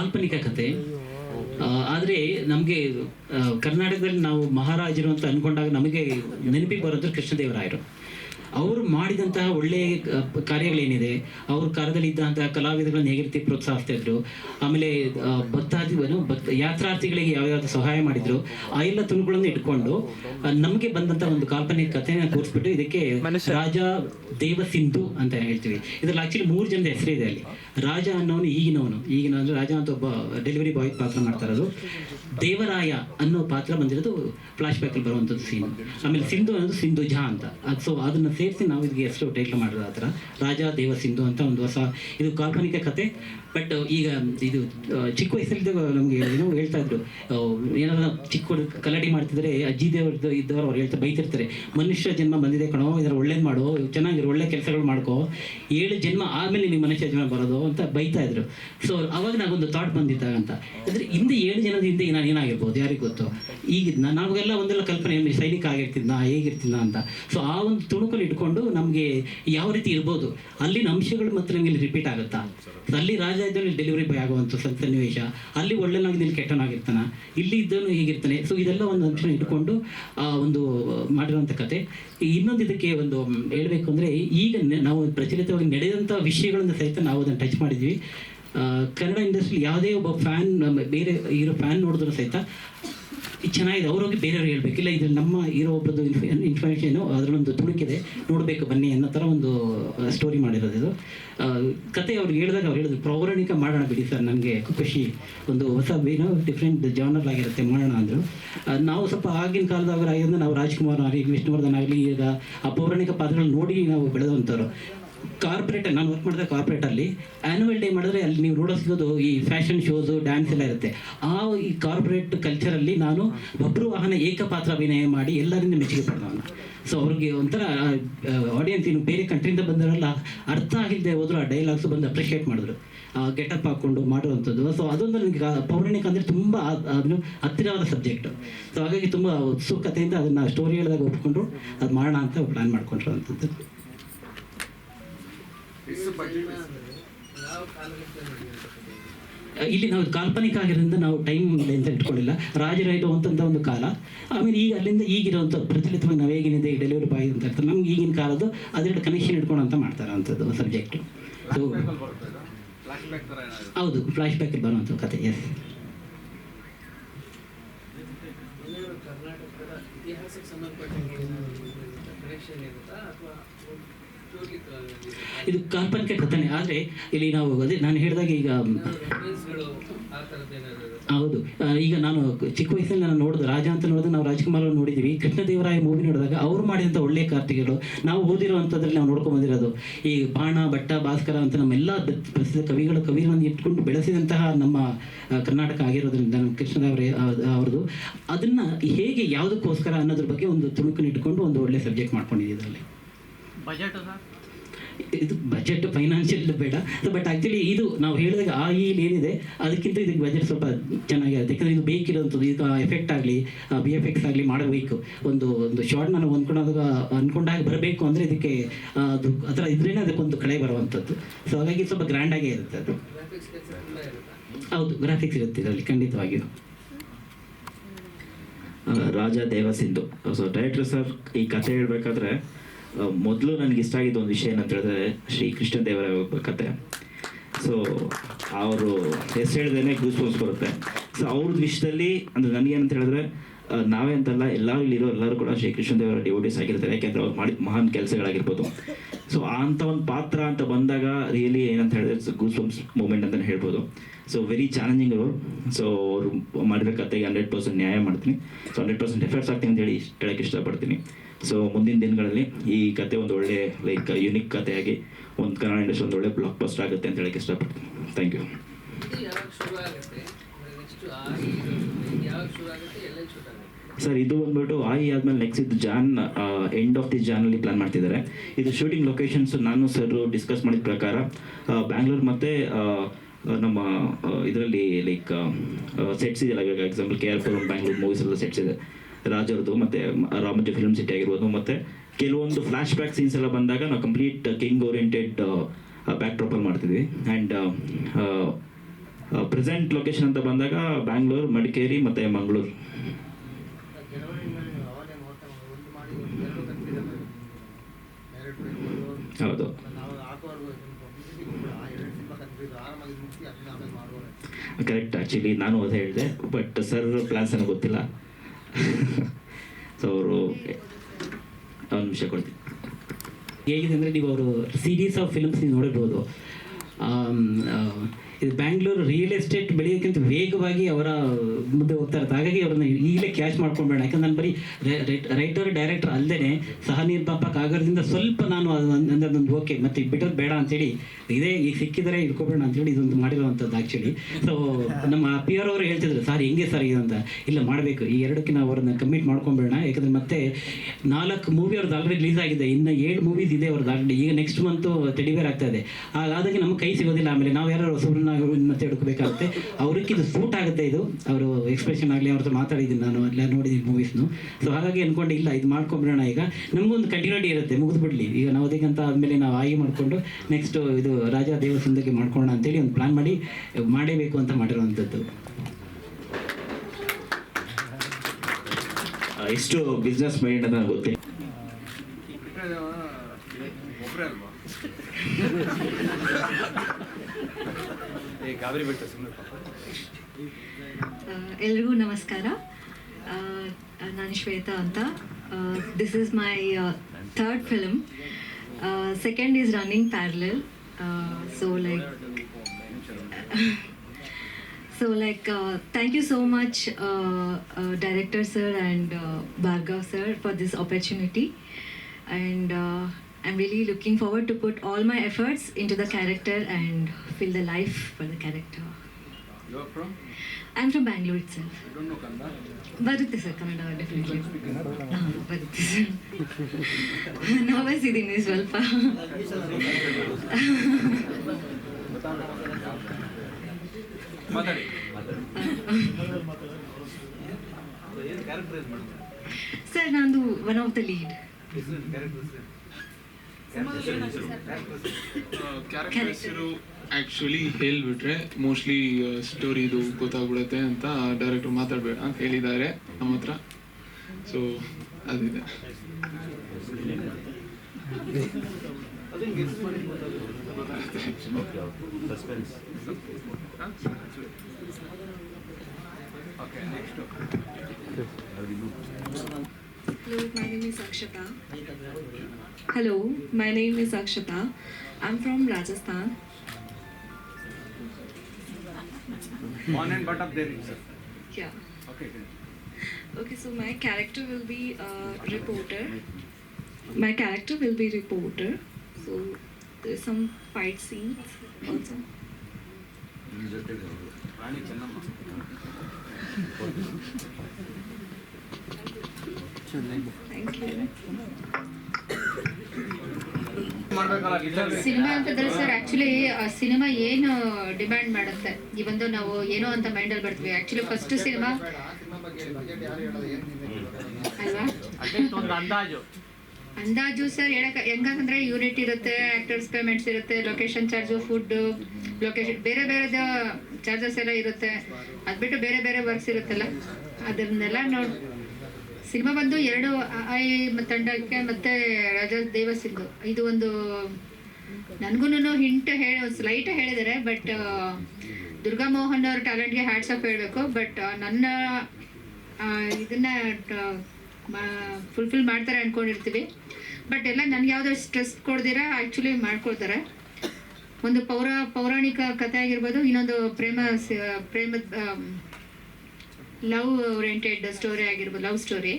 ಕಾಲ್ಪನಿಕ ಕತೆ. ಆದ್ರೆ ನಮಗೆ ಕರ್ನಾಟಕದಲ್ಲಿ ನಾವು ಮಹಾರಾಜರು ಅಂತ ಅನ್ಕೊಂಡಾಗ ನಮಗೆ ನೆನಪಿಗೆ ಬರೋದು ಕೃಷ್ಣದೇವರಾಯರು. ಅವರು ಮಾಡಿದಂತಹ ಒಳ್ಳೆಯ ಕಾರ್ಯಗಳೇನಿದೆ? ಅವ್ರ ಕಾಲದಲ್ಲಿ ಇದ್ದಂತಹ ಕಲಾವಿದಗಳನ್ನ ಹೇಗೆ ರೀತಿ ಪ್ರೋತ್ಸಾಹಿಸ್ತಾ ಇದ್ರು? ಆಮೇಲೆ ಭಕ್ತಾದಿ ಭಕ್ತ ಯಾತ್ರಾರ್ಥಿಗಳಿಗೆ ಯಾವ್ಯಾವ್ದು ಸಹಾಯ ಮಾಡಿದ್ರು? ಆ ಎಲ್ಲ ತುಣುಗಳನ್ನು ಇಟ್ಕೊಂಡು ನಮಗೆ ಬಂದಂತ ಒಂದು ಕಾಲ್ಪನಿಕ ಕಥೆನ ತೋರಿಸ್ಬಿಟ್ಟು ಇದಕ್ಕೆ ರಾಜ ದೇವ ಸಿಂಧು ಅಂತ ಹೇಳ್ತೀವಿ. ಇದ್ರಲ್ಲಿ ಆಕ್ಚುಲಿ ಮೂರು ಜನದ ಹೆಸರು ಇದೆ ಅಲ್ಲಿ. ರಾಜ ಅನ್ನೋನು ಈಗಿನವನು. ಈಗಿನ ಅಂದ್ರೆ ರಾಜ ಅಂತ ಒಬ್ಬ ಡೆಲಿವರಿ ಬಾಯ್ ಪಾತ್ರ ಮಾಡ್ತಾ ಇರೋದು. ದೇವರಾಯ ಅನ್ನೋ ಪಾತ್ರ ಬಂದಿರೋದು ಫ್ಲಾಶ್ ಬ್ಯಾಕ್ ಅಲ್ಲಿ ಬರುವಂತದ್ದು ಸೀನ್ ಆಮೇಲೆ ಸಿಂಧು ಅನ್ನೋದು ಸಿಂಧು ಜಾ ಅಂತ. ಅದು ಸೊ ಅದನ್ನ ಸೇರಿಸಿ ನಾವು ಇದಕ್ಕೆ ಹೆಸರು ಟೈಟ್ಲ್ ಮಾಡಿರೋ ಆ ಥರ ರಾಜ, ದೇವ, ಸಿಂಧು ಅಂತ ಒಂದು ಹೊಸ ಇದು ಕಾಲ್ಪನಿಕ ಕತೆ. ಬಟ್ ಈಗ ಇದು ಚಿಕ್ಕ ವಯಸ್ಸಲ್ಲಿ ನಮಗೆ ಏನೋ ಹೇಳ್ತಾ ಇದ್ರು. ಏನಾದ್ರು ಚಿಕ್ಕ ಕಲಾಟಿ ಮಾಡ್ತಿದ್ರೆ ಅಜ್ಜಿ ದೇವ್ರದ್ದು ಇದ್ದವರು ಅವ್ರು ಹೇಳ್ತಾ ಬೈತಿರ್ತಾರೆ. ಮನುಷ್ಯ ಜನ್ಮ ಬಂದಿದೆ ಕಣೋ ಇದ್ರ ಒಳ್ಳೇದು ಮಾಡು, ಚೆನ್ನಾಗಿರೋ ಒಳ್ಳೆ ಕೆಲಸಗಳು ಮಾಡ್ಕೋ. ಏಳು ಜನ್ಮ ಆಮೇಲೆ ನಿಮ್ಮ ಮನುಷ್ಯ ಜನ್ಮ ಬರೋದು ಅಂತ ಬೈತಾ ಇದ್ರು. ಸೊ ಅವಾಗ ನಾಗೊಂದು ಥಾಟ್ ಬಂದಿದ್ದಾಗ ಅಂತ ಅಂದ್ರೆ ಹಿಂದೆ ಏಳು ಜನದ ಹಿಂದೆ ನಾನು ಏನಾಗಿರ್ಬೋದು, ಯಾರಿಗೆ ಗೊತ್ತು? ಈಗ ನಾ- ನಾವೆಲ್ಲ ಒಂದೆಲ್ಲ ಕಲ್ಪನೆ ಸೈನಿಕ ಆಗಿರ್ತಿದ್ನ ಹೇಗಿರ್ತಿದ್ನ ಅಂತ. ಸೊ ಆ ಒಂದು ತುಣುಕಲ್ಲಿ ಇಟ್ಕೊಂಡು ನಮಗೆ ಯಾವ ರೀತಿ ಇರ್ಬೋದು, ಅಲ್ಲಿನ ಅಂಶಗಳು ಮಾತ್ರ ನಮಗೆ ರಿಪೀಟ್ ಆಗುತ್ತಾ? ಅಲ್ಲಿ ರಾಜ ಇದ್ದಲ್ಲಿ ಡೆಲಿವರಿ ಬಾಯ್ ಆಗುವಂಥ ಸನ್ನಿವೇಶ, ಅಲ್ಲಿ ಒಳ್ಳೆನಾಗಿ ಇಲ್ಲಿ ಕೆಟ್ಟನಾಗಿರ್ತಾನ ಇಲ್ಲಿ ಇದ್ದನು ಹೀಗಿರ್ತಾನೆ. ಸೊ ಇದೆಲ್ಲ ಒಂದು ಅಂಶ ಇಟ್ಕೊಂಡು, ಆ, ಒಂದು, ಮಾಡಿರುವಂಥ ಕತೆ. ಇನ್ನೊಂದು ಇದಕ್ಕೆ ಒಂದು ಹೇಳಬೇಕು ಅಂದರೆ, ಈಗ ನಾವು ಪ್ರಚಲಿತವಾಗಿ ನಡೆದಂಥ ವಿಷಯಗಳನ್ನು ಸಹಿತ ನಾವು ಅದನ್ನು ಟಚ್ ಮಾಡಿದ್ವಿ. ಕನ್ನಡ ಇಂಡಸ್ಟ್ರಿ ಯಾವುದೇ ಒಬ್ಬ ಫ್ಯಾನ್ ಬೇರೆ ಇರೋ ಫ್ಯಾನ್ ನೋಡಿದ್ರು ಸಹಿತ ಇದು ಚೆನ್ನಾಗಿದೆ. ಅವ್ರಿಗೆ ಬೇರೆಯವ್ರು ಹೇಳ್ಬೇಕಿಲ್ಲ ಇದು ನಮ್ಮ ಇರೋ ಒಬ್ಬರದ್ದು ಇನ್ಫಾರ್ಮೇಷನ್ ಅದರಲ್ಲೊಂದು ತುಣುಕಿದೆ. ನೋಡಬೇಕು ಬನ್ನಿ ಅನ್ನೋ ಥರ ಒಂದು ಸ್ಟೋರಿ ಮಾಡಿರೋದು ಇದು. ಕತೆ ಅವ್ರಿಗೆ ಹೇಳಿದಾಗ ಅವ್ರು ಹೇಳಿದ್ರು ಪೌರಾಣಿಕ ಮಾಡೋಣ ಬಿಡಿ ಸರ್, ನನಗೆ ಖುಷಿ. ಒಂದು ಹೊಸ ಏನೋ ಡಿಫ್ರೆಂಟ್ ಜಾನರ್ ಆಗಿರುತ್ತೆ ಮಾಡೋಣ ಅಂದರು. ನಾವು ಸ್ವಲ್ಪ ಆಗಿನ ಕಾಲದಾಗ ಆಗಿಂದ ನಾವು ರಾಜ್ಕುಮಾರ್ ಆಗಲಿ, ವಿಷ್ಣುವರ್ಧನ್ ಆಗಲಿ, ಈಗ ಆ ಪೌರಾಣಿಕ ಪಾತ್ರಗಳನ್ನ ನೋಡಿ ನಾವು ಬೆಳೆದಂಥವ್ರು ಕಾರ್ಪೊರೇಟ್ ನಾನು ವರ್ಕ್ ಮಾಡಿದ್ರೆ ಕಾರ್ಪೊರೇಟ್ ಅಲ್ಲಿ ಆನ್ಯುವಲ್ ಡೇ ಮಾಡಿದ್ರೆ ಅಲ್ಲಿ ನೀವು ನೋಡೋ ಸಿಗೋದು ಈ ಫ್ಯಾಷನ್ ಶೋಸು ಡ್ಯಾನ್ಸ್ ಎಲ್ಲ ಇರುತ್ತೆ. ಆ ಈ ಕಾರ್ಪೊರೇಟ್ ಕಲ್ಚರಲ್ಲಿ ನಾನು ಬಬ್ರು ವಾಹನ ಏಕಪಾತ್ರ ಅಭಿನಯ ಮಾಡಿ ಎಲ್ಲರಿಂದ ಮೆಚ್ಚುಗೆ ಪಡೆದವನು ಸೊ ಅವ್ರಿಗೆ ಒಂಥರ ಆಡಿಯನ್ಸ್ ಇನ್ನು ಬೇರೆ ಕಂಟ್ರಿಯಿಂದ ಬಂದವರೆಲ್ಲ, ಅರ್ಥ ಆಗಿಲ್ಲದೆ ಹೋದ್ರು ಆ ಡೈಲಾಗ್ಸ್ ಬಂದು ಅಪ್ರಿಷಿಯೇಟ್ ಮಾಡಿದ್ರು. ಗೆಟಪ್ ಹಾಕ್ಕೊಂಡು ಮಾಡುವಂಥದ್ದು. ಸೊ ಅದೊಂದು ನನಗೆ ಪೌರಾಣಿಕ ಅಂದರೆ ತುಂಬ ಅದನ್ನು ಹತ್ತಿರವಾದ ಸಬ್ಜೆಕ್ಟ್ ಸೊ ಹಾಗಾಗಿ ತುಂಬ ಉತ್ಸುಕತೆಯಿಂದ ಅದನ್ನು ಸ್ಟೋರಿ ಹೇಳಿದಾಗ ಒಪ್ಕೊಂಡ್ರು ಅದು ಮಾಡೋಣ ಅಂತ ಪ್ಲ್ಯಾನ್ ಮಾಡ್ಕೊಂಡಿರುವಂಥದ್ದು? ಇಲ್ಲಿ ನಾವು ಕಾಲ್ಪನಿಕ ಆಗಿರೋದ್ರಿಂದ ನಾವು ಟೈಮ್ ಅಂತ ಇಟ್ಕೊಳ್ಳಿಲ್ಲ. ರಾಜರ ಇರುವಂಥ ಒಂದು ಕಾಲ. ಆಮೇಲೆ ಈಗ ಅಲ್ಲಿಂದ ಈಗಿರುವಂಥ ಪ್ರಚಲಿತವಾಗಿ ನಾವು ಹೇಗೇನಿದೆ ಡೆಲಿವರಿ ಬಾಯ್ ಅಂತ ಇರ್ತದೆ ನಮ್ಗೆ ಈಗಿನ ಕಾಲದ್ದು ಅದೆರಡು ಕನೆಕ್ಷನ್ ಇಟ್ಕೊಂಡು ಅಂತ ಮಾಡ್ತಾರೆ ಅಂಥದ್ದು ಸಬ್ಜೆಕ್ಟ್? ಹೌದು ಫ್ಲಾಶ್ ಬ್ಯಾಕಲ್ಲಿ ಬರುವಂಥ ಕತೆ ಎಸ್ ಏನಾದ್ರು ಕರ್ನಾಟಕದ ಇತಿಹಾಸಕ್ಕೆ ಸಂಬಂಧಪಟ್ಟಂಗೆ ಕನೆಕ್ಷನ್ ಇರುತ್ತಾ ಅಥವಾ ಇದು ಕಾಲ್ಪನಿಕ ಕಥನೆ ಆದರೆ ಇಲ್ಲಿ ನಾವು ಅದೇ ನಾನು ಹೇಳಿದಾಗ ಈಗ ಹೌದು. ಈಗ ನಾನು ಚಿಕ್ಕ ವಯಸ್ಸಲ್ಲಿ ನಾನು ನೋಡಿದ್ರೆ ರಾಜ ಅಂತ ನೋಡಿದ್ರೆ ನಾವು ರಾಜ್ಕುಮಾರ್ ನೋಡಿದ್ದೀವಿ ಕೃಷ್ಣದೇವರಾಯ ಮೂವಿ ನೋಡಿದಾಗ ಅವ್ರು ಮಾಡಿದಂಥ ಒಳ್ಳೆಯ ಕಾರ್ತಿಗಳು ನಾವು ಓದಿರುವಂಥದ್ರಲ್ಲಿ ನಾವು ನೋಡ್ಕೊಂಡು ಬಂದಿರೋದು. ಈ ಬಾಣ, ಭಟ್ಟ, ಭಾಸ್ಕರ ಅಂತ ನಮ್ಮೆಲ್ಲ ಪ್ರಸಿದ್ಧ ಕವಿಗಳು ಕವಿಗಳನ್ನು ಇಟ್ಕೊಂಡು ಬೆಳೆಸಿದಂತಹ ನಮ್ಮ ಕರ್ನಾಟಕ ಆಗಿರೋದ್ರಿಂದ ನಮ್ಮ ಕೃಷ್ಣದೇವರ ಅವ್ರದ್ದು. ಅದನ್ನು ಹೇಗೆ ಯಾವುದಕ್ಕೋಸ್ಕರ ಅನ್ನೋದ್ರ ಬಗ್ಗೆ ಒಂದು ತುಣುಕನ್ನು ಇಟ್ಕೊಂಡು ಒಂದು ಒಳ್ಳೆಯ ಸಬ್ಜೆಕ್ಟ್ ಮಾಡ್ಕೊಂಡಿದ್ದೀವಿ ಇದರಲ್ಲಿ. ಬಜೆಟ್ ಸರ್ ಇದು ಬಜೆಟ್ ಫೈನಾನ್ಷಿಯಲ್ ಬೇಡ. ಬಟ್ ಆ್ಯಕ್ಚುಲಿ ಇದು ನಾವು ಹೇಳಿದಾಗ ಆ ಈ ಏನಿದೆ ಅದಕ್ಕಿಂತ ಇದಕ್ಕೆ ಬಜೆಟ್ ಸ್ವಲ್ಪ ಚೆನ್ನಾಗಿರುತ್ತೆ. ಯಾಕಂದರೆ ಇದು ಬೇಕಿರೋಂಥದ್ದು ಇದು ಎಫೆಕ್ಟ್ ಆಗಲಿ ಬಿ ಎಫ್ ಎಕ್ಸ್ ಆಗಲಿ ಮಾಡಬೇಕು. ಒಂದು ಒಂದು ಶಾರ್ಟ್ ನಾನು ಅಂದ್ಕೊಂಡಾಗ ಅಂದ್ಕೊಂಡಾಗ ಬರಬೇಕು ಅಂದರೆ ಇದಕ್ಕೆ ಅದು ಆ ಥರ ಇದ್ರೇ ಅದಕ್ಕೊಂದು ಕಳೆ ಬರುವಂಥದ್ದು. ಸೊ ಹಾಗಾಗಿ ಸ್ವಲ್ಪ ಗ್ರ್ಯಾಂಡಾಗೇ ಇರುತ್ತೆ ಅದು. ಹೌದು ಗ್ರಾಫಿಕ್ಸ್ ಇರುತ್ತೆ ಇದರಲ್ಲಿ ಖಂಡಿತವಾಗಿಯೂ. Raja Devasindhu. So director sir ಈ ಕಥೆ ಹೇಳ್ಬೇಕಾದ್ರೆ ಮೊದಲು ನನಗೆ ಇಷ್ಟ ಆಗಿದ್ದ ಒಂದು ವಿಷಯ ಏನಂತ ಹೇಳಿದ್ರೆ ಶ್ರೀ ಕೃಷ್ಣ ದೇವರ ಕತೆ. ಸೊ ಅವರು ಹೆಸರು ಹೇಳ್ದೇನೆ ಗೂಸ್ ಬರುತ್ತೆ. ಸೊ ಅವ್ರದ್ದು ವಿಷಯದಲ್ಲಿ, ಅಂದರೆ ನನಗೇನಂತ ಹೇಳಿದ್ರೆ ನಾವೇ ಅಂತಲ್ಲ, ಎಲ್ಲರೂ ಇಲ್ಲಿರೋ ಎಲ್ಲರೂ ಕೂಡ ಶ್ರೀ ಕೃಷ್ಣ ದೇವರ ಡಿವೋಟೀಸ್ ಆಗಿರ್ತಾರೆ. ಯಾಕೆಂದ್ರೆ ಅವ್ರು ಮಾಡಿದ ಮಹಾನ್ ಕೆಲಸಗಳಾಗಿರ್ಬೋದು. ಸೊ ಅಂಥ ಒಂದು ಪಾತ್ರ ಅಂತ ಬಂದಾಗ ರಿಯಲಿ ಏನಂತ ಹೇಳಿದ್ರೆ ಗೂಸ್ ಮೂಮೆಂಟ್ ಅಂತಲೇ ಹೇಳ್ಬೋದು. ಸೊ ವೆರಿ ಚಾಲೆಂಜಿಂಗ್ ಅವರು. ಸೊ ಅವರು ಮಾಡಿರೋ ಕತೆಗೆ ಹಂಡ್ರೆಡ್ ಪರ್ಸೆಂಟ್ ನ್ಯಾಯ ಮಾಡ್ತೀನಿ. ಸೊ ಹಂಡ್ರೆಡ್ ಪರ್ಸೆಂಟ್ ಎಫರ್ಟ್ಸ್ ಆಗ್ತೀನಿ ಅಂತ ಹೇಳಿ ಹೇಳಕ್ಕೆ ಇಷ್ಟಪಡ್ತೀನಿ. ಸೊ ಮುಂದಿನ ದಿನಗಳಲ್ಲಿ ಈ ಕತೆ ಒಂದು ಒಳ್ಳೆ ಲೈಕ್ ಯುನಿಕ್ ಕಥೆಯಾಗಿ ಒಂದು ಕನ್ನಡ ಇಂಡಸ್ಟ್ರಿ ಒಂದು ಒಳ್ಳೆ ಬ್ಲಾಕ್ ಬಸ್ಟರ್ ಆಗುತ್ತೆ ಅಂತ ಹೇಳಕ್ಕೆ ಇಷ್ಟಪಡ್ತೀನಿ. ಥ್ಯಾಂಕ್ ಯು ಸರ್ ಇದು ಬಂದ್ಬಿಟ್ಟು ಆಯಿ ಆದ್ಮೇಲೆ ನೆಕ್ಸ್ಟ್ ಇದು June end of the June ಅಲ್ಲಿ ಪ್ಲಾನ್ ಮಾಡ್ತಿದ್ದಾರೆ. ಇದು ಶೂಟಿಂಗ್ ಲೊಕೇಶನ್ಸ್ ನಾನು ಸರ್ ಡಿಸ್ಕಸ್ ಮಾಡಿದ ಪ್ರಕಾರ ಬ್ಯಾಂಗ್ಳೂರ್ ಮತ್ತೆ ನಮ್ಮ ಇದರಲ್ಲಿ ಲೈಕ್ ಸೆಟ್ಸ್ ಇದೆಯಲ್ಲ example K R film Bangalore movies ಎಲ್ಲ ಸೆಟ್ಸ್ ಇದೆ. ರಾಜರದು ಮತ್ತೆ ರಾಮೋಜಿ ಫಿಲ್ಮ್ ಸಿಟಿ ಆಗಿರ್ಬೋದು. ಮತ್ತೆ ಕೆಲವೊಂದು ಫ್ಲಾಶ್ ಬ್ಯಾಕ್ ಸೀನ್ಸ್ ಎಲ್ಲ ಬಂದಾಗ ನಾವು ಕಂಪ್ಲೀಟ್ ಕಿಂಗ್ ಓರಿಯೆಂಟೆಡ್ ಬ್ಯಾಕ್ ಅಲ್ಲಿ ಮಾಡ್ತಿದ್ವಿ. ಆ್ಯಂಡ್ ಪ್ರೆಸೆಂಟ್ ಲೊಕೇಶನ್ ಅಂತ ಬಂದಾಗ ಬ್ಯಾಂಗ್ಳೂರು ಮಡಿಕೇರಿ ಮತ್ತೆ ಮಂಗಳೂರು ಹೌದು. ಕರೆಕ್ಟ್ ಆ್ಯಕ್ಚುಲಿ ನಾನು ಅದೇ ಹೇಳಿದೆ ಬಟ್ ಸರ್ ಪ್ಲಾನ್ಸ್ ನನಗೆ ಗೊತ್ತಿಲ್ಲ. ಸೊ ಅವರು ಒಂದು ವಿಷಯ ಕೊಡ್ತೀನಿ. ಹೇಗಿದೆ ಅಂದರೆ ನೀವು ಅವರು ಸೀರೀಸ್ ಆಫ್ ಫಿಲ್ಮ್ಸ್ ನೀವು ನೋಡಿರ್ಬೋದು. ಇದು ಬ್ಯಾಂಗ್ಳೂರು ರಿಯಲ್ ಎಸ್ಟೇಟ್ ಬೆಳೆಯೋಕ್ಕಿಂತ ವೇಗವಾಗಿ ಅವರ ಮುಂದೆ ಹೋಗ್ತಾ ಇರುತ್ತೆ. ಹಾಗಾಗಿ ಅವ್ರನ್ನ ಈಗಲೇ ಕ್ಯಾಶ್ ಮಾಡ್ಕೊಂಡ್ಬೇಡ ಯಾಕಂದ್ರೆ ನಾನು ಬರೀ ರೈಟರ್ ಡೈರೆಕ್ಟರ್ ಅಲ್ಲದೆ ಸಹ ನಿರ್ಮಾಪಕ ಆಗೋದ್ರಿಂದ ಸ್ವಲ್ಪ ನಾನು ಅದೊಂದು ಓಕೆ ಮತ್ತೆ ಬಿಟ್ಟೋದು ಬೇಡ ಅಂತೇಳಿ ಇದೇ ಈಗ ಸಿಕ್ಕಿದರೆ ಇಟ್ಕೊಬೇಡ ಅಂತೇಳಿ ಇದೊಂದು ಮಾಡಿರುವಂಥದ್ದು ಆ್ಯಕ್ಚುಲಿ ಸೊ ನಮ್ಮ ಪಿ ಆರ್ ಅವರು ಹೇಳ್ತಿದ್ರು, ಸರ್, ಹೆಂಗೆ ಸರ್ ಇದಂತ ಇಲ್ಲ, ಮಾಡಬೇಕು. ಈ ಎರಡಕ್ಕೆ ನಾವು ಅವ್ರನ್ನ ಕಮಿಟ್ ಮಾಡ್ಕೊಂಬೇಡ ಯಾಕಂದ್ರೆ ಮತ್ತೆ ನಾಲ್ಕು ಮೂವಿ ಅವ್ರದ್ದು ಆಲ್ರೆಡಿ ರಿಲೀಸ್ ಆಗಿದೆ. ಇನ್ನು ಏಳು ಮೂವೀಸ್ ಇದೆ ಅವ್ರದ್ದು ಆಲ್ರೆಡಿ ಈಗ ನೆಕ್ಸ್ಟ್ ಮಂತು ತೆಡಿಬೇರ್ ಆಗ್ತಾ ಇದೆ. ಹಾಗಾಗಿ ನಮ್ಮ ಕೈ ಸಿಗೋದಿಲ್ಲ ಆಮೇಲೆ ನಾವು ಯಾರು ಸುವರ್ಣ ಮತ್ತೆ ಹುಡುಕಬೇಕಾಗುತ್ತೆ. ಅವ್ರಿಗೆ ಇದು ಸೂಟ್ ಆಗುತ್ತೆ ಇದು. ಅವರು ಎಕ್ಸ್ಪ್ರೆಷನ್ ಆಗಲಿ ಅವ್ರ ಹತ್ರ ಮಾತಾಡಿದ್ದೀನಿ ನಾನು ಎಲ್ಲ ನೋಡಿದ್ದೀನಿ ಮೂವೀಸ್ನು ಸೊ ಹಾಗಾಗಿ ಅನ್ಕೊಂಡು ಇಲ್ಲ ಇದು ಮಾಡ್ಕೊಂಬಿಡೋಣ ಈಗ. ನಮಗೊಂದು ಕಂಟಿನ್ಯೂಟಿ ಇರುತ್ತೆ ಮುಗಿದ್ಬಿಡ್ಲಿ. ಈಗ ನಾವು ಅದಕ್ಕಂತ ಆದಮೇಲೆ ನಾವು ಆಗಿ ಮಾಡಿಕೊಂಡು ನೆಕ್ಸ್ಟ್ ಇದು ರಾಜ ದೇವಸ್ಥಾನದಕ್ಕೆ ಮಾಡ್ಕೊಳ್ಳೋಣ ಅಂತೇಳಿ ಒಂದು ಪ್ಲಾನ್ ಮಾಡಿ ಮಾಡೇಬೇಕು ಅಂತ ಮಾಡಿರುವಂಥದ್ದು. ಎಷ್ಟು ಬಿಸ್ನೆಸ್ ಮೈಂಡ್ ಅಂತ ಗೊತ್ತಿಲ್ಲ ಒಬ್ಬರೇ ಅಲ್ವಾ ಏ ಗಾಬರಿ ಬಿಟ್ಟು ಸುಮ್ಮನೆ ಆ, ಎಲ್ರಿಗೂ ನಮಸ್ಕಾರ ಆ, ನಾನು ಶ್ವೇತಾ ಅಂತ this is my third film second is running parallel so like so like thank you so much director sir and Bhargav sir for this opportunity and I'm really looking forward to put all my efforts into the character and fill the life for the character. You from I'm from Bangalore itself. I don't know Kannada ಬರುತ್ತೆ sir Kannada definitely ಹಾಂ ಬರುತ್ತೆ sir nervous ಇದ್ದೀನಿ ಸ್ವಲ್ಪ ಮಾತಾಡಿ ಏನು characterise ಮಾಡ್ತಾರೆ sir ನಂದು one of the lead character ಹೆಸರು ಆ್ಯಕ್ಚುಲಿ ಹೇಳಿಬಿಟ್ರೆ ಮೋಸ್ಟ್ಲಿ ಸ್ಟೋರಿದು ಗೊತ್ತಾಗ್ಬಿಡುತ್ತೆ ಅಂತ ಡೈರೆಕ್ಟರ್ ಮಾತಾಡಬೇಡ ಅಂತ ಹೇಳಿದ್ದಾರೆ ನಮ್ಮ ಹತ್ರ. ಸೊ ಅದಿದೆ. Okay next Akshata. Hello, my name is Akshata. I'm from Rajasthan. On and but up there. Yeah. Okay. Okay, so my character will be a reporter. My character will be reporter. So there's some fight scenes also. Cinema ಅಂತಂದ್ರೆ sir actually cinema ಏನು demand ಮಾಡುತ್ತೆ? ಈ ಒಂದು ನಾವು ಏನೋ ಅಂತ mind ಅಲ್ಲಿ ಬರ್ತೀವಿ. Actually first cinema. ಅಲ್ವಾ? ಅಂದಾಜು ಸರ್, ಹೇಳಕ್ ಹೆಂಗಂದ್ರೆ ಯೂನಿಟ್ ಇರುತ್ತೆ ಆಕ್ಟರ್ಸ್ ಪೇಮೆಂಟ್ಸ್ ಇರುತ್ತೆ ಲೊಕೇಶನ್ ಚಾರ್ಜು ಫುಡ್ ಲೊಕೇಶನ್ ಬೇರೆ ಬೇರೆದ ಚಾರ್ಜಸ್ ಎಲ್ಲ ಇರುತ್ತೆ. ಅದ್ಬಿಟ್ಟು ಬೇರೆ ಬೇರೆ ವರ್ಕ್ಸ್ ಇರುತ್ತಲ್ಲ? ಅದನ್ನೆಲ್ಲ ನೋಡ್ ಸಿನಿಮಾ ಬಂದು ಎರಡು ಐ ತಂಡಕ್ಕೆ ಮತ್ತೆ ರಾಜ ದೇವಸಿಂಗ್. ಇದು ಒಂದು ನನಗೂ ಹಿಂಟ್ ಹೇಳಿ, ಒಂದು ಸ್ಲೈಟ್ ಹೇಳಿದ್ದಾರೆ ಬಟ್ ದುರ್ಗಾ ಮೋಹನ್ ಅವ್ರ ಟ್ಯಾಲೆಂಟ್ಗೆ ಹ್ಯಾಟ್ಸ್ ಆಫ್ ಹೇಳಬೇಕು ಬಟ್ ನನ್ನ ಇದನ್ನ ಫುಲ್ಫಿಲ್ ಮಾಡ್ತಾರೆ ಅನ್ಕೊಂಡಿರ್ತೀವಿ. ಬಟ್ ಎಲ್ಲ ನನ್ಗೆ ಯಾವುದೋ ಸ್ಟ್ರೆಸ್ ಕೊಡ್ದಿರ ಆ್ಯಕ್ಚುಲಿ ಮಾಡ್ಕೊಳ್ತಾರೆ. ಒಂದು ಪೌರ, ಪೌರಾಣಿಕ ಕಥೆ ಆಗಿರ್ಬೋದು, ಇನ್ನೊಂದು ಪ್ರೇಮ ಪ್ರೇಮ ಪ್ರೇಮದ ಲವ್ ಓರಿಯೆಂಟೆಡ್ ಸ್ಟೋರಿ ಆಗಿರ್ಬೋದು love story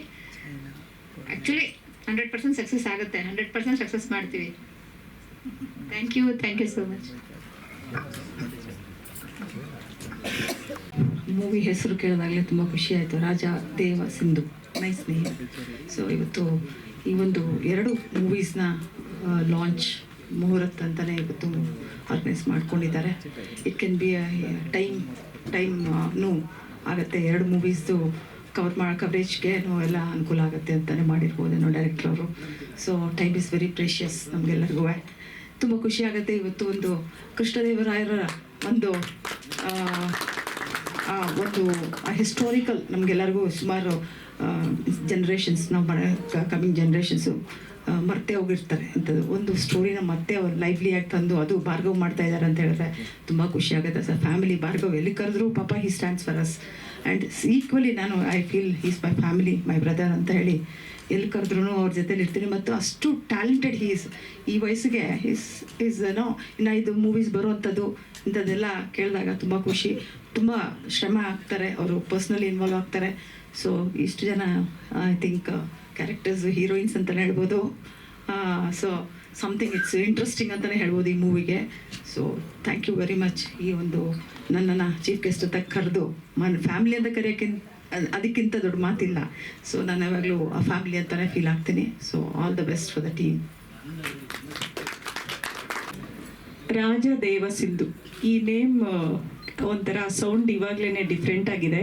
actually hundred percent success ಆಗುತ್ತೆ. ಹಂಡ್ರೆಡ್ ಪರ್ಸೆಂಟ್ ಸಕ್ಸಸ್ ಮಾಡ್ತೀವಿ. Thank you thank you so much movie ಹೆಸರು ಕೇಳಿದಾಗಲೇ ತುಂಬ ಖುಷಿ ಆಯಿತು. ರಾಜ, Deva, Sindhu nice name so ಇವತ್ತು ಈ ಒಂದು ಎರಡು ಮೂವೀಸ್ನ ಲಾಂಚ್ ಮುಹೂರ್ತ ಅಂತಲೇ ಇವತ್ತು ಆರ್ಗನೈಸ್ ಮಾಡ್ಕೊಂಡಿದ್ದಾರೆ. It can be time time ನೂ ಆಗುತ್ತೆ. ಎರಡು ಮೂವೀಸ್ದು ಕವರ್ ಮಾಡೋ ಕವರೇಜ್ಗೆ ಎಲ್ಲ ಅನುಕೂಲ ಆಗುತ್ತೆ ಅಂತಲೇ ಮಾಡಿರ್ಬೋದೇನೋ ಡೈರೆಕ್ಟರ್ ಅವರು. So time is very precious ನಮಗೆಲ್ಲರಿಗೂ. ತುಂಬ ಖುಷಿ ಆಗುತ್ತೆ ಇವತ್ತು ಒಂದು ಕೃಷ್ಣದೇವರಾಯರ ಒಂದು ಒಂದು ಹಿಸ್ಟೋರಿಕಲ್ ನಮಗೆಲ್ಲರಿಗೂ ಸುಮಾರು ಜನ್ರೇಷನ್ಸ್ ನಾವು ಬರೋ ಕಮಿಂಗ್ ಜನ್ರೇಷನ್ಸು ಮರ್ತೆ ಹೋಗಿರ್ತಾರೆ. ಅಂಥದ್ದು ಒಂದು ಸ್ಟೋರಿನ ಮತ್ತೆ ಅವ್ರು ಆಗಿ ತಂದು ಅದು ಭಾರ್ಗವ್ ಮಾಡ್ತಾ ಇದ್ದಾರೆ ಅಂತ ಹೇಳಿದ್ರೆ ತುಂಬ ಖುಷಿ ಆಗುತ್ತೆ. ಸರ್ ಫ್ಯಾಮಿಲಿ ಭಾರ್ಗವ್ ಎಲ್ಲಿ ಕರೆದ್ರು? ಪಾಪ he stands for us and equally ನಾನು I feel is my family my brother ಅಂತ ಹೇಳಿ ಎಲ್ಲಿ ಕರೆದ್ರೂ ಅವ್ರ ಜೊತೆಲಿ ಇರ್ತೀನಿ. ಮತ್ತು ಅಷ್ಟು ಟ್ಯಾಲೆಂಟೆಡ್ ಹೀಸ್ ಈ ವಯಸ್ಸಿಗೆ ಈಸ್ ಈಸ್ ಏನೋ ಇನ್ನು ಇದು ಮೂವೀಸ್ ಬರುವಂಥದ್ದು ಇಂಥದ್ದೆಲ್ಲ ಕೇಳಿದಾಗ ತುಂಬ ಖುಷಿ. ತುಂಬ ಶ್ರಮ ಆಗ್ತಾರೆ. ಅವರು ಪರ್ಸ್ನಲಿ ಇನ್ವಾಲ್ವ್ ಆಗ್ತಾರೆ. ಸೊ ಇಷ್ಟು ಜನ ಐ ಥಿಂಕ್ ಕ್ಯಾರೆಕ್ಟರ್ಸ್ ಹೀರೋಯಿನ್ಸ್ ಅಂತಲೇ ಹೇಳ್ಬೋದು. ಸೊ ಸಮಥಿಂಗ್ ಇಟ್ಸ್ ಇಂಟ್ರೆಸ್ಟಿಂಗ್ ಅಂತಲೇ ಹೇಳ್ಬೋದು ಈ ಮೂವಿಗೆ so thank you very much ಈ ಒಂದು ನನ್ನನ್ನು ಚೀಫ್ ಗೆಸ್ಟ್ ಅಂತ ಕರೆದು. ಮನ್ ಫ್ಯಾಮಿಲಿ ಅಂತ ಕರೆಯೋಕ್ಕಿಂತ ಅದಕ್ಕಿಂತ ದೊಡ್ಡ ಮಾತಿಲ್ಲ. ಸೊ ನಾನು ಯಾವಾಗಲೂ ಆ ಫ್ಯಾಮಿಲಿ ಅಂತಲೇ ಫೀಲ್ ಆಗ್ತೀನಿ. So all the best for the team Raja Deva Sindhu. ಈ ನೇಮ್ ಒಂಥರ ಸೌಂಡ್ ಇವಾಗಲೇ ಡಿಫ್ರೆಂಟ್ ಆಗಿದೆ.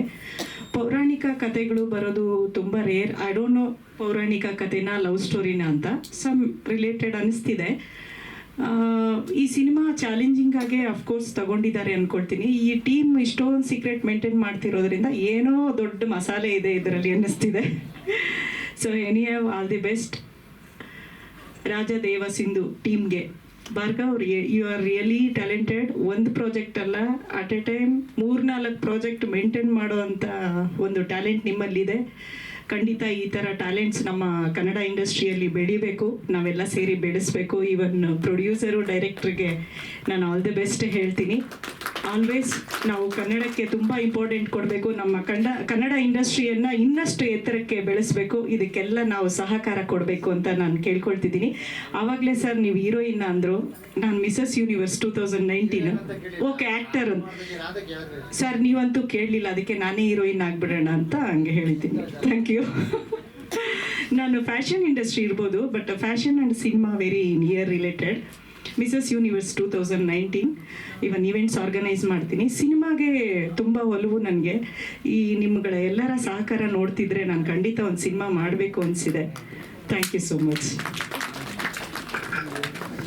ಪೌರಾಣಿಕ ಕಥೆಗಳು ಬರೋದು ತುಂಬ ರೇರ್ ಐ ಡೋಂಟ್ ನೋ ಪೌರಾಣಿಕ ಕಥೆನ ಲವ್ ಸ್ಟೋರಿನ ಅಂತ. ಸಮ್ ರಿಲೇಟೆಡ್ ಅನಿಸ್ತಿದೆ. ಈ ಸಿನಿಮಾ ಚಾಲೆಂಜಿಂಗ್ ಆಗಿ ಅಫ್ಕೋರ್ಸ್ ತಗೊಂಡಿದ್ದಾರೆ ಅನ್ಕೊಳ್ತೀನಿ. ಈ ಟೀಮ್ ಇಷ್ಟೊಂದು ಸೀಕ್ರೆಟ್ ಮೇಂಟೈನ್ ಮಾಡ್ತಿರೋದ್ರಿಂದ ಏನೋ ದೊಡ್ಡ ಮಸಾಲೆ ಇದೆ ಇದರಲ್ಲಿ ಅನ್ನಿಸ್ತಿದೆ. So anyhow all the best Raja Deva Sindhu ಟೀಮ್ಗೆ Bhargav you are really talented ಒಂದು ಪ್ರಾಜೆಕ್ಟ್ ಅಲ್ಲ ಅಟ್ ಎ ಟೈಮ್ ಮೂರ್ನಾಲ್ಕು ಪ್ರಾಜೆಕ್ಟ್ ಮೇಂಟೈನ್ ಮಾಡುವಂಥ ಒಂದು ಟ್ಯಾಲೆಂಟ್ ನಿಮ್ಮಲ್ಲಿದೆ. ಖಂಡಿತ ಈ ಥರ ಟ್ಯಾಲೆಂಟ್ಸ್ ನಮ್ಮ ಕನ್ನಡ ಇಂಡಸ್ಟ್ರಿಯಲ್ಲಿ ಬೆಳಿಬೇಕು. ನಾವೆಲ್ಲ ಸೇರಿ ಬೆಳೆಸ್ಬೇಕು. ಈವನ್ ಪ್ರೊಡ್ಯೂಸರು ಡೈರೆಕ್ಟ್ರಿಗೆ ನಾನು ಆಲ್ ದಿ ಬೆಸ್ಟ್ ಹೇಳ್ತೀನಿ. ಆಲ್ವೇಸ್ ನಾವು ಕನ್ನಡಕ್ಕೆ ತುಂಬ ಇಂಪಾರ್ಟೆಂಟ್ ಕೊಡಬೇಕು. ನಮ್ಮ ಕನ್ನಡ ಕನ್ನಡ ಇಂಡಸ್ಟ್ರಿಯನ್ನು ಇನ್ನಷ್ಟು ಎತ್ತರಕ್ಕೆ ಬೆಳೆಸಬೇಕು. ಇದಕ್ಕೆಲ್ಲ ನಾವು ಸಹಕಾರ ಕೊಡಬೇಕು ಅಂತ ನಾನು ಕೇಳ್ಕೊಳ್ತಿದ್ದೀನಿ. ಆವಾಗಲೇ ಸರ್ ನೀವು ಹೀರೋಯಿನ್ ಅಂದರು, ನಾನು Mrs Universe two thousand nineteen okay actor sir ನೀವಂತೂ ಕೇಳಲಿಲ್ಲ, ಅದಕ್ಕೆ ನಾನೇ ಹೀರೋಯಿನ್ ಆಗಿಬಿಡೋಣ ಅಂತ ಹಂಗೆ ಹೇಳಿದ್ದೀನಿ. ಥ್ಯಾಂಕ್ ಯು ನಾನು ಫ್ಯಾಷನ್ ಇಂಡಸ್ಟ್ರಿ ಇರ್ಬೋದು but fashion and cinema very near related Mrs Universe two thousand nineteen even events organise ಮಾಡ್ತೀನಿ. ಸಿನಿಮಾಗೆ ತುಂಬ ಒಲವು ನನಗೆ. ಈ ನಿಮ್ಗಳ ಎಲ್ಲರ ಸಹಕಾರ ನೋಡ್ತಿದ್ರೆ ನಾನು ಖಂಡಿತ ಒಂದು ಸಿನಿಮಾ ಮಾಡಬೇಕು ಅನಿಸಿದೆ. Thank you so much